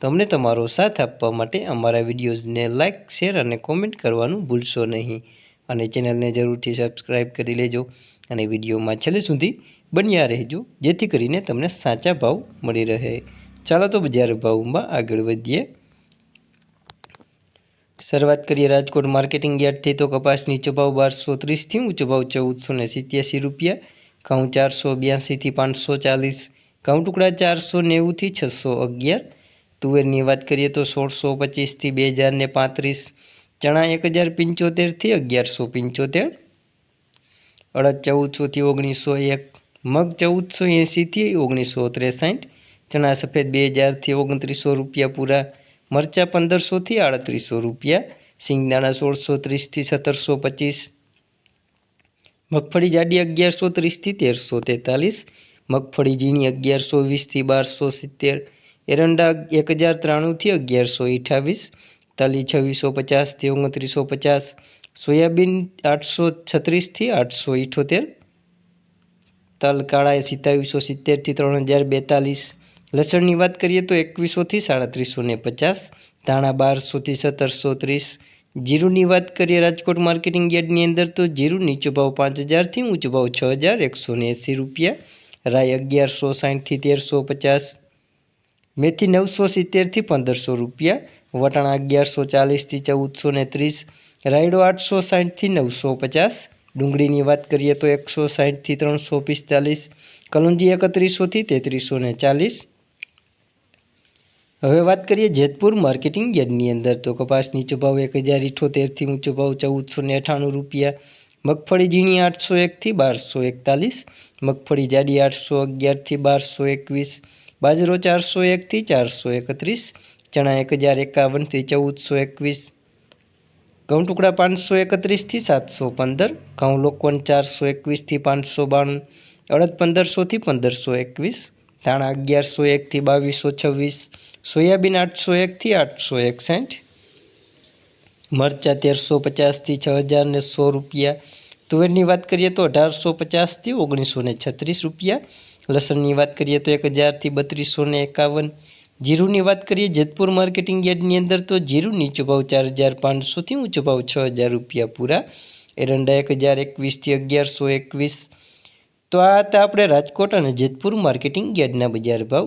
તો અમને તમારો સાથ આપવા માટે અમારા વિડીયોઝને લાઇક શેર અને કોમેન્ટ કરવાનું ભૂલશો નહીં. અને ચેનલને જરૂરથી સબસ્ક્રાઈબ કરી લેજો અને વિડીયોમાં છેલ્લે સુધી બન્યા રહેજો, જેથી કરીને તમને સાચા ભાવ મળી રહે. ચાલો તો બજાર ભાવમાં આગળ વધીએ. શરૂઆત કરીએ રાજકોટ માર્કેટિંગ યાર્ડથી. તો કપાસ નીચો ભાવ બારસો ત્રીસથી ઊંચો ભાવ ચૌદસો ને સિત્યાસી રૂપિયા. ઘઉં ચારસો બ્યાસીથી પાંચસો ચાલીસ. ઘઉં ટુકડા ચારસો નેવુંથી છસો અગિયાર. તુવેરની વાત કરીએ તો સોળસો પચીસથી બે હજાર ને પાંત્રીસ, ચણા એક હજાર પંચોતેરથી અગિયારસો પંચોતેર, અડદ ચૌદસોથી ઓગણીસો એક, મગ ચૌદસો એંસીથી ઓગણીસો ત્રેસાઠ, ચણા સફેદ બે હજારથી ઓગણત્રીસો રૂપિયા પૂરા, મરચાં પંદરસોથી આડત્રીસો રૂપિયા, સિંગદાણા સોળસો ત્રીસથી સત્તરસો પચીસ, મગફળી જાડી અગિયારસો ત્રીસથી તેરસો તેતાલીસ, મગફળી ઝીણી અગિયારસો વીસથી બારસો સિત્તેર એરંડા એક હજાર ત્રાણુંથી અગિયારસો અઠ્ઠાવીસ, તલી છવ્વીસો પચાસથી ઓગણત્રીસો પચાસ, સોયાબીન આઠસો છત્રીસથી આઠસો ઇઠોતેર, તલ કાળા સિત્તાવીસો સિત્તેરથી ત્રણ હજાર બેતાલીસ, લસણની વાત કરીએ તો એકવીસોથી સાડત્રીસો ને પચાસ, ધાણા બારસોથી સત્તરસો ત્રીસ, જીરુની વાત કરીએ રાજકોટ માર્કેટિંગ યાર્ડની અંદર તો જીરું નીચો ભાવ પાંચ હજારથી ઊંચો ભાવ છ હજાર એકસો ને એંસી રૂપિયા રાય અગિયારસો સાઠથી તેરસો પચાસ મેથી નવસો સિત્તેરથી પંદરસો રૂપિયા, વટાણા અગિયારસો ચાલીસથી ચૌદસો ને ત્રીસ, રાયડો આઠસો સાઠથી નવસો પચાસ, ડુંગળીની વાત કરીએ તો એકસો સાઠથી ત્રણસો પિસ્તાલીસ, કલુંજી એકત્રીસોથી તેત્રીસો ને ચાલીસ. હવે વાત કરીએ જેતપુર માર્કેટિંગ યાર્ડની અંદર. તો કપાસ નીચો ભાવ એક હજાર ઇઠોતેરથી ઊંચો ભાવ ચૌદસો ને અઠાણું રૂપિયા, મગફળી ઝીણી આઠસો એકથી બારસો એકતાલીસ, મગફળી જાડી આઠસો અગિયારથી બારસો એકવીસ બાજરો ચારસો એકથી ચારસો એકત્રીસ, ચણા એક હજાર એકાવનથી ચૌદસો એકવીસ, ઘઉં ટુકડા પાંચસો એકત્રીસથી સાતસો પંદર, ઘઉં લોકોન ચારસો એકવીસથી પાંચસો બાણું, અડદ પંદરસોથી પંદરસો એકવીસ, ધાણા અગિયારસો એકથી બાવીસો છવ્વીસ, સોયાબીન આઠસો એકથી આઠસો એકસઠ, મરચાં તેરસો પચાસથી છ હજાર ને સો રૂપિયા તુવેરની વાત કરીએ તો અઢારસો પચાસથી ઓગણીસો ને છત્રીસ રૂપિયા. લસણની વાત કરીએ તો એક હજારથી બત્રીસો ને એકાવન. જીરુની વાત કરીએ, જેતપુર માર્કેટિંગ યાર્ડની અંદર તો જીરું નીચો ભાવ ચાર હજાર પાંચસોથી ઊંચો ભાવ છ હજાર રૂપિયા પૂરા. એરંડા એક હજાર એકવીસથી અગિયારસો એકવીસ. તો આ હતા આપણે રાજકોટ અને જેતપુર માર્કેટિંગ યાર્ડના બજાર ભાવ.